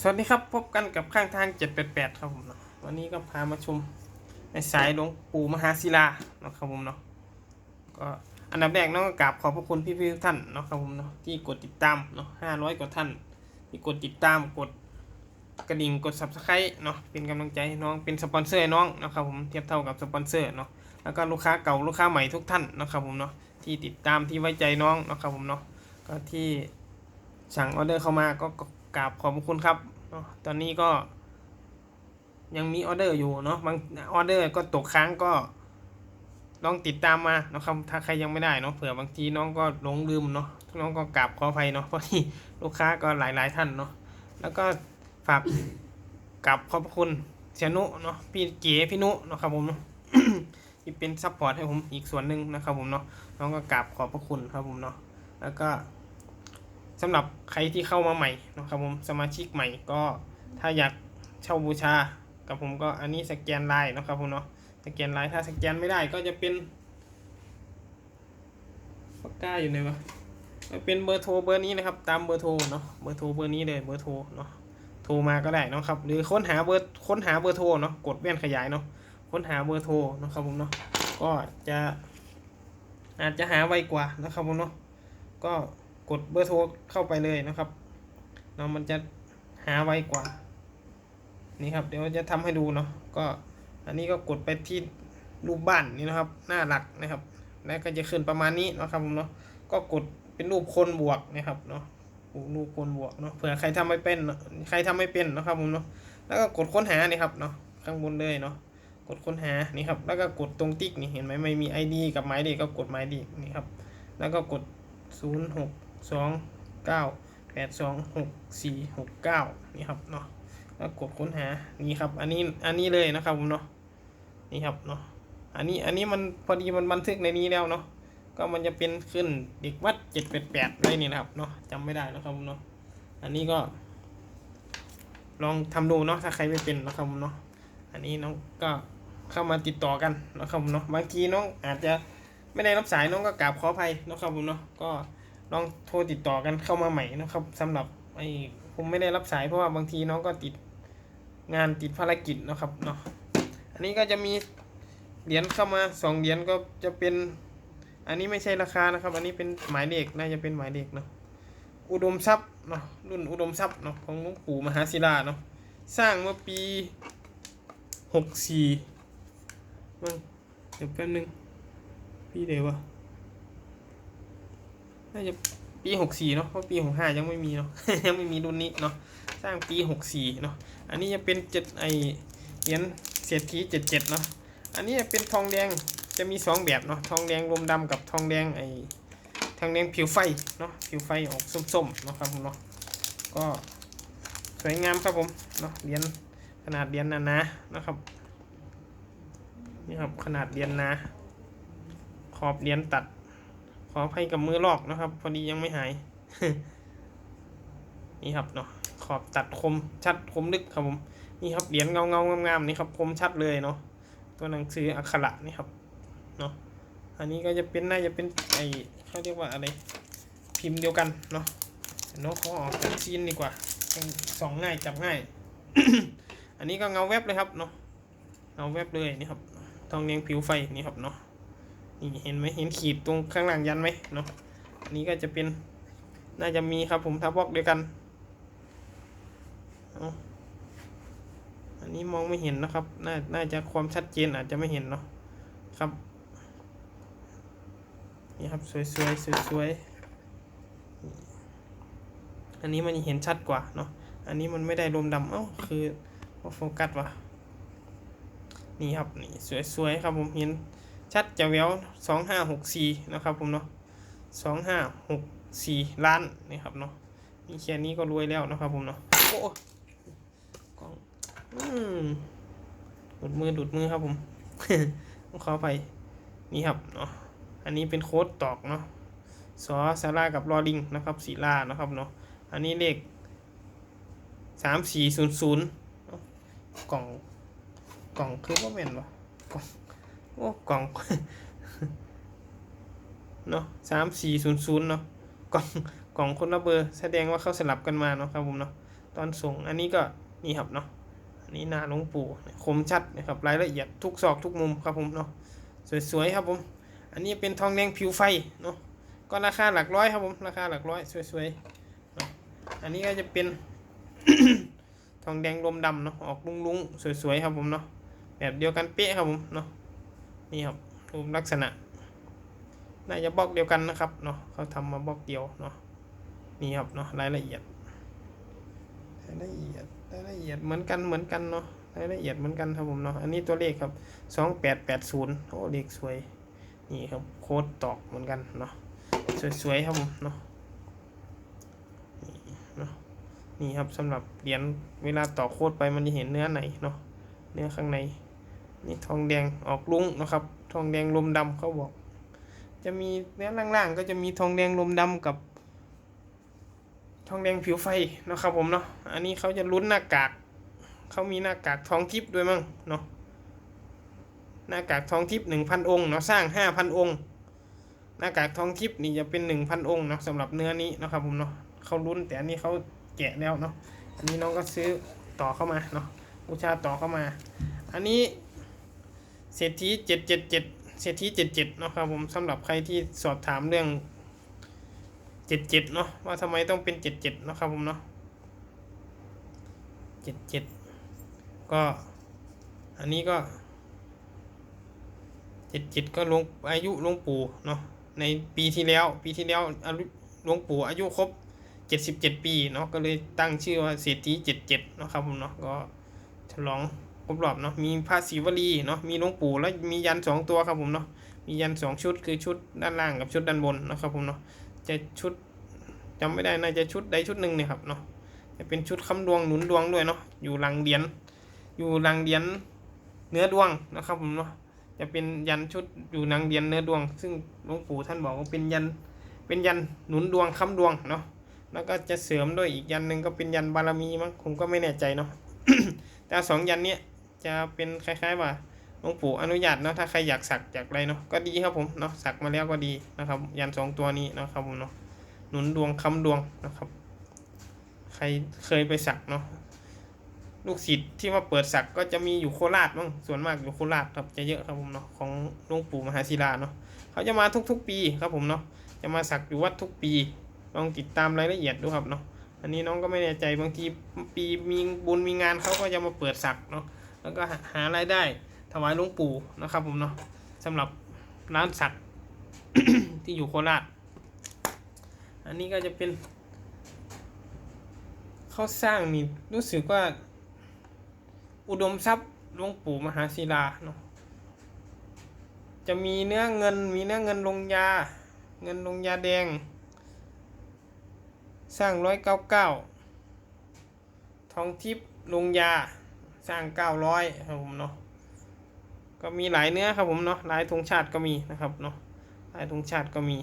สวัสดีครับพบกันกับข้างทาง 788 ครับผมเนาะวันนี้ก็พามาชมในสายหลวงปู่มหาศิลาเนาะครับผมเนาะก็อันดับแรกน้องก็กราบขอบพระคุณพี่ๆทุกท่านเนาะครับผมเนาะที่กดติดตามเนาะ500 กว่าท่าน ที่กดติดตามกดกระดิ่งกด subscribe เนาะเป็นกำลังใจให้น้องเป็นสปอนเซอร์ให้น้องเนาะครับผมเทียบเท่ากับสปอนเซอร์เนาะแล้วก็ลูกค้าเก่าลูกค้าใหม่ทุกท่านเนาะครับผมเนาะที่ติดตามที่ไว้ใจน้องเนาะครับผมเนาะก็ที่สั่งออเดอร์เข้ามาก็ กราบขอบคุณครับ ตอนนี้ก็ ยังมีออเดอร์อยู่เนาะบางออเดอร์ก็ตกค้างก็ลองติดตามมาเนาะครับถ้าใครยังไม่ได้เนาะเผื่อบางทีน้องก็หลงลืมเนาะน้องก็กราบขออภัยเนาะเพราะที่ลูกค้าก็หลายหลายๆท่านเนาะแล้วก็ฝากกราบขอบคุณเสียนุเนาะพี่เก๋พี่นุเนาะครับผมเนาะที่เป็นซัพพอร์ตให้ผมอีกส่วนหนึ่งนะครับผมเนาะน้องก็กราบขอบพระคุณครับผมเนาะแล้วก็ สำหรับใครที่เข้ามาใหม่นะครับผมสมาชิกใหม่ก็ถ้าอยากเช่าบูชากับผมก็อันนี้สแกนไลน์นะครับผมเนาะสแกนไลน์ถ้าสแกนไม่ได้ก็จะเป็นปากกาอยู่ไหนวะเป็นเบอร์โทรเบอร์นี้นะครับ ตามเบอร์โทรเนาะเบอร์โทรเบอร์นี้เลยเบอร์โทรเนาะโทรมาก็ได้นะครับ หรือค้นหาเบอร์ค้นหาเบอร์โทรเนาะกดแว่นขยายเนาะค้นหาเบอร์โทรนะครับผมเนาะก็จะอาจจะหาไวกว่านะครับผมเนาะก็ กดเบอร์โทรเข้าไปเลยนะครับเนาะมันจะหาไวกว่า นี่ครับ เดี๋ยวจะทำให้ดูเนาะก็อันนี้ก็กดไปที่รูปบ้านนี่นะครับ หน้าหลักนะครับ แล้วก็จะขึ้นประมาณนี้นะครับผมเนาะก็กดเป็นรูปคนบวกนะครับเนาะรูปคนบวกเนาะเผื่อใครทำไม่เป็นเนาะใครทำไม่เป็นนะครับผมเนาะแล้วก็กดค้นหานี่ครับเนาะข้างบนเลยเนาะกดค้นหานี่ครับ แล้วก็กดตรงติ๊กนี่เห็นไหมไม่มี ID กับหมายเลขก็กดหมายเลขนี่ครับ แล้วก็กดศูนย์หก สองเก้าแปดสองหกสี่หกเก้านี่ครับเนาะแล้วกดค้นหานี่ครับ อันนี้อันนี้เลยนะครับผมเนาะนี่ครับเนาะอันนี้อันนี้มันพอดีมันบันทึกในนี้แล้วเนาะก็มันจะเป็นขึ้นเด็กวัดเจ็ดแปดแปดอะไรนี่นะครับเนาะจำไม่ได้นะครับผมเนาะอันนี้ก็ ลองทำดูเนาะถ้าใครไม่เป็นนะครับผมเนาะอันนี้น้องก็เข้ามาติดต่อกันนะครับผมเนาะบางทีน้องอาจจะไม่ได้รับสายน้องก็กราบขออภัยนะครับผมเนาะก็ ลองโทรติดต่อกันเข้ามาใหม่นะครับสำหรับไอ้ผมไม่ได้รับสายเพราะว่าบางทีน้องก็ติดงานติดภารกิจนะครับเนาะอันนี้ก็จะมีเหรียญเข้ามาสองเหรียญก็จะเป็นอันนี้ไม่ใช่ราคานะครับ อันนี้เป็นหมายเลขน่าจะเป็นหมายเลขเนาะอุดมทรัพย์เนาะรุ่นอุดมทรัพย์เนาะของหลวงปู่มหาศิลาเนาะสร้างเมื่อปีหกสี่มึงเดี๋ยวแป๊บนึงปีเดียววะ น่าจะปีหกสี่เนาะเพราะปีหกห้ายังไม่มีเนาะยังไม่มีรุ่นนี้เนาะสร้างปีหกสี่เนาะอันนี้จะเป็นเจ็ดไอเหรียญเศรษฐีเจ็ดเจ็ดเนาะอันนี้จะเป็นทองแดงจะมีสองแบบเนาะทองแดงลมดำกับทองแดงไอทองแดงผิวไฟเนาะผิวไฟออกส้มๆเนาะครับผมเนาะก็สวยงามครับผมเนาะเหรียญขนาดเหรียญนาๆนะครับนี่ครับขนาดเหรียญนาขอบเหรียญตัด ขออภัยกับมือลอกนะครับ พอดียังไม่หาย นี่ครับเนาะขอบตัดคมชัดคมลึกครับผม นี่ครับเหรียญเงาเงางามๆนี่ครับคมชัดเลยเนาะตัวหนังสืออักขระนี่ครับเนาะอันนี้ก็จะเป็นน่าจะเป็นไอเขาเรียกว่าอะไรพิมพ์เดียวกันเนาะเนาะขอออกจากซีนดีกว่าสองง่ายจับง่าย อันนี้ก็เงาแวบเลยครับเนาะเงาแวบเลยนี่ครับทองแดงผิวไฟนี่ครับเนาะ นี่เห็นไหมเห็นขีดตรงข้างหลังยันไหมเนาะอันนี้ก็จะเป็นน่าจะมีครับผมทับบล็อกเดียวกันอาอันนี้มองไม่เห็นนะครับ น่าน่าจะความชัดเจนอาจจะไม่เห็นเนาะครับ นี่ครับสวยสวยสวยสวยอันนี้มันเห็นชัดกว่าเนาะอันนี้มันไม่ได้รวมดำเอ้าคือโฟกัสว่ะนี่ครับนี่สวยๆครับผมเห็น ชัดจะแววสองห้าหกสี่นะครับผมเนาะสองห้าหกสี่ล้านนี่ครับเนาะนี่แค่นี้ก็รวยแล้วนะครับผมเนาะโอ้กล้องอืมดุดมือดุดมือครับผมต้องขอไปนี่ครับเนาะอันนี้เป็นโค้ดตอกเนาะสอสารากับรอลิงนะครับสีลานะครับเนาะอันนี้เลขสามสี่ศูนย์ศูนย์กล่องกล่องคือว่าเม็นวะกล่อง โอ้กล่องเนาะสามสี่ศูนย์ศูนย์เนาะกล่องกล่องคนละเบอร์แสดงว่าเขาสลับกันมาเนาะครับผมเนาะตอนส่งอันนี้ก็นี่ครับเนาะอันนี้นาหลวงปู่คมชัดนะครับรายละเอียดทุกซอกทุกมุมครับผมเนาะสวยๆครับผมอันนี้เป็นทองแดงผิวไฟเนาะก็ราคาหลักร้อยครับผมราคาหลักร้อยสวยๆเนาะอันนี้ก็จะเป็นทองแดงลมดำเนาะออกลุงๆสวยๆครับผมเนาะแบบเดียวกันเป๊ะครับผมเนาะ นี่ครับรูปลักษณะ น่าจะบล็อกเดียวกันนะครับเนาะเขาทำมาบล็อกเดียวเนาะนี่ครับเนาะรายละเอียดรายละเอียดรายละเอียดเหมือนกันเหมือนกันเนาะรายละเอียดเหมือนกันครับผมเนาะอันนี้ตัวเลขครับสองแปดแปดศูนย์โอ้เลขสวยนี่ครับโค้ดตอกเหมือนกันเนาะสวยๆครับผมเนาะนี่เนาะนี่ครับสำหรับเหรียญเวลาต่อโค้ดไปมันจะเห็นเนื้อไหนเนาะเนื้อข้างใน นี่ทองแดงออกลุ้งนะครับ ทองแดงลมดำเขาบอก จะมีเนื้อล่างๆ ก็จะมีทองแดงลมดำกับ ทองแดงผิวไฟนะครับผมเนาะอันนี้เขาจะลุ้นหน้ากากเขามีหน้ากากทองทิพย์ด้วยมั้งเนาะหน้ากากทองทิพย์หนึ่งพันองค์เนาะสร้างห้าพันองค์หน้ากากทองทิพย์นี่จะเป็นหนึ่งพันองค์เนาะสำหรับเนื้อนี้นะครับผมเนาะเขาลุ้นแต่อันนี้เขาแกะแล้วเนาะอันนี้น้องก็ซื้อต่อเข้ามาเนาะบูชาต่อเข้ามา อันนี้ เศรษฐีเจ็ดเจ็ดเจ็ดเศรษฐีเจ็ดเจ็ดเนาะครับผมสำหรับใครที่สอบถามเรื่องเจ็ดเจ็ดเนาะว่าทำไมต้องเป็นเจ็ดเจ็ดเนาะครับผมเนาะเจ็ดเจ็ดก็อันนี้ก็เจ็ดเจ็ดก็หลวงอายุหลวงปู่เนาะในปีที่แล้วปีที่แล้วอายุหลวงปู่อายุครบเจ็ดสิบเจ็ดปีเนาะก็เลยตั้งชื่อว่าเศรษฐีเจ็ดเจ็ดเนาะครับผมเนาะก็ฉลอง ครบรอบเนาะมีพระศิวลีเนาะมีหลวงปู่แล้วมียันสองตัวครับผมเนาะมียันสองชุดคือชุดด้านล่างกับชุดด้านบนนะครับผมเนาะจะชุดจำไม่ได้น่าจะชุดใดชุดหนึ่งเนี่ยครับเนาะจะเป็นชุดคำดวงหนุนดวงด้วยเนาะอยู่หลังเหรียญอยู่หลังเหรียญเนื้อดวงนะครับผมเนาะจะเป็นยันชุดอยู่หลังเหรียญเนื้อดวง ซึ่งหลวงปู่ท่านบอกว่าเป็นยันเป็นยันหนุนดวงคำดวงเนาะแล้วก็จะเสริมด้วยอีกยันหนึ่งก็เป็นยันบารมีมั้งผมก็ไม่แน่ใจเนาะแต่สองยันเนี้ย จะเป็นคล้ายๆว่าหลวงปู่อนุญาตเนาะถ้าใครอยากสักอยากอะไรเนาะก็ดีครับผมเนาะสักมาแล้วก็ดีนะครับ ยันสองตัวนี้นะครับผมเนาะหนุนดวงคำดวงนะครับ ใครเคยไปสักเนาะลูกศิษย์ที่มาเปิดสักก็จะมีอยู่โคราชบ้างส่วนมากอยู่โคราชครับจะเยอะครับผมเนาะของหลวงปู่มหาศิลาเนาะเขาจะมาทุก ๆ ปีครับผมเนาะจะมาสักอยู่วัดทุกปี ลองติดตามรายละเอียดดูครับเนาะอันนี้น้องก็ไม่แน่ใจบางทีปีมีบุญมีงานเขาก็จะมาเปิดสักเนาะ แล้วก็หารายได้ถวายหลวงปู่นะครับผมเนาะสำหรับร้านสักที่อยู่โคราช อันนี้ก็จะเป็นเขาสร้างนี่รู้สึกว่า อุดมทรัพย์หลวงปู่มหาศิลาเนาะจะมีเนื้อเงินมีเนื้อเงินลงยา เงินลงยาแดง สร้างร้อยเก้าเก้าทองทิพย์ลงยา สร้างเก้าร้อยครับผมเนาะก็มีหลายเนื้อครับผมเนาะหลายธงชาติก็มีนะครับเนาะหลายธงชาติก็มี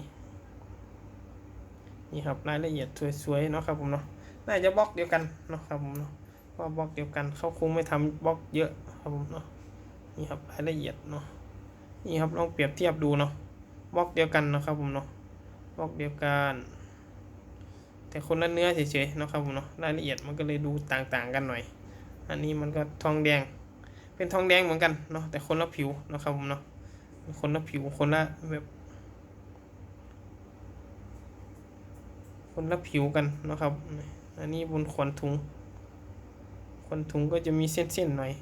นี่ครับรายละเอียดสวยๆเนาะครับผมเนาะน่าจะบล็อกเดียวกันเนาะครับผมเนาะเพราะบล็อกเดียวกันเขาคงไม่ทำบล็อกเยอะครับผมเนาะนี่ครับรายละเอียดเนาะนี่ครับลองเปรียบเทียบดูเนาะบล็อกเดียวกันนะครับผมเนาะบล็อกเดียวกัน แต่คนละเนื้อเฉยๆเนาะครับผมเนาะรายละเอียดมันก็เลยดูต่างๆกันหน่อย อันนี้มันก็ทองแดง เป็นทองแดงเหมือนกันเนาะแต่คนละผิวนะครับผมเนาะคนละผิวคนละแบบคนละผิวกันนะครับ อันนี้บนขนถุง ขนถุงก็จะมีเส้นๆหน่อย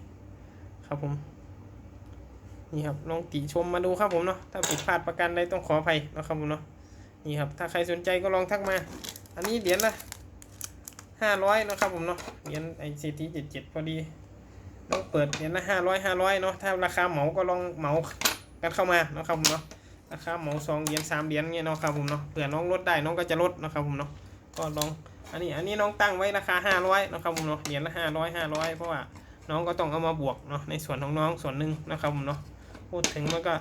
ครับผม นี่ครับลองติชมมาดูครับผมเนาะ ถ้าผิดพลาดประการใดต้องขออภัยนะครับผมเนาะ นี่ครับ ถ้าใครสนใจก็ลองทักมา อันนี้เหรียญละ ห้าร้อยนะครับผมเนาะเหรียญไอซีทีเจ็ดเจ็ดพอดีลองเปิดเหรียญละห้าร้อยห้าร้อยเนาะถ้าราคาเหมาก็ลองเหมากันเข้ามาเนาะครับผมเนาะราคาเหมาสองเหรียญสามเหรียญเงี้ยเนาะครับผมเนาะเผื่อน้องลดได้น้องก็จะลดนะครับผมเนาะก็ลองอันนี้อันนี้น้องตั้งไว้ราคาห้าร้อยนะครับผมเนาะเหรียญละห้าร้อยห้าร้อยเพราะว่าน้องก็ต้องเอามาบวกเนาะในส่วนของน้องส่วนหนึ่งนะครับผมเนาะพูดถึงมันก็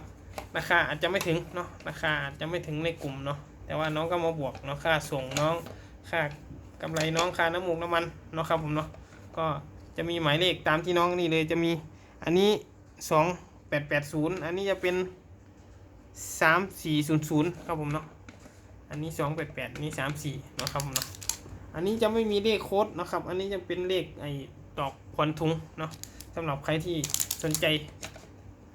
ราคาอาจจะไม่ถึงเนาะราคาอาจจะไม่ถึงในกลุ่มเนาะแต่ว่าน้องก็มาบวกเนาะค่าส่งน้องค่า กำไรน้องค่าน้ำมูกน้ำมันเนาะครับผมเนาะก็จะมีหมายเลขตามที่น้องนี่เลยจะมีอันนี้สองแปดแปดศูนย์อันนี้จะเป็นสามสี่ศูนย์ศูนย์ครับผมเนาะอันนี้สองแปดแปดนี่สามสี่เนาะครับผมเนาะอันนี้จะไม่มีเลขโค้ดนะครับ อันนี้จะเป็นเลขไอ้ดอกผ่อนทุงเนาะสำหรับใครที่สนใจ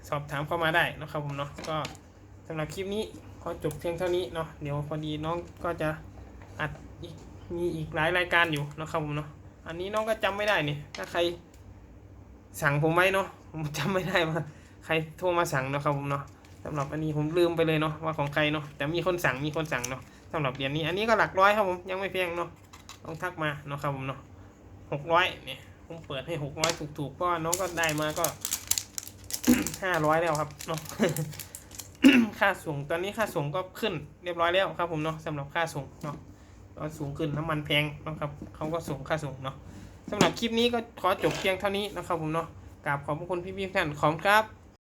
สอบถามเข้ามาได้นะครับผมเนาะก็สำหรับคลิปนี้ขอจบเพียงเท่านี้เนาะเดี๋ยวพอดีน้องก็จะอัดอีก มีอีกหลายรายการอยู่นะครับผมเนาะอันนี้น้องก็จำไม่ได้นี่ถ้าใครสั่งผมไว้เนาะผมจำไม่ได้ว่าใครโทรมาสั่งนะครับผมเนาะสำหรับอันนี้ผมลืมไปเลยเนาะว่าของใครเนาะแต่มีคนสั่งมีคนสั่งเนาะสำหรับเหรียญนี้อันนี้ก็หลักร้อยครับผมยังไม่แพงเนาะต้องทักมาเนาะครับผมเนาะหกร้อยเนี่ยผมเปิดให้หกร้อยถูกๆเพราะว่าน้องก็ได้มาก็ห้าร้อยแล้วครับเนาะค่าส่งตอนนี้ค่าส่งก็ขึ้นเรียบร้อยแล้วครับผมเนาะสำหรับค่าส่งเนาะ ก็สูงขึ้นน้ำมันแพงนะครับเขาก็ส่งค่าส่งเนาะสำหรับคลิปนี้ก็ขอจบเพียงเท่านี้นะครับผมเนาะกราบขอบพระคุณพี่ๆท่านขอบครับ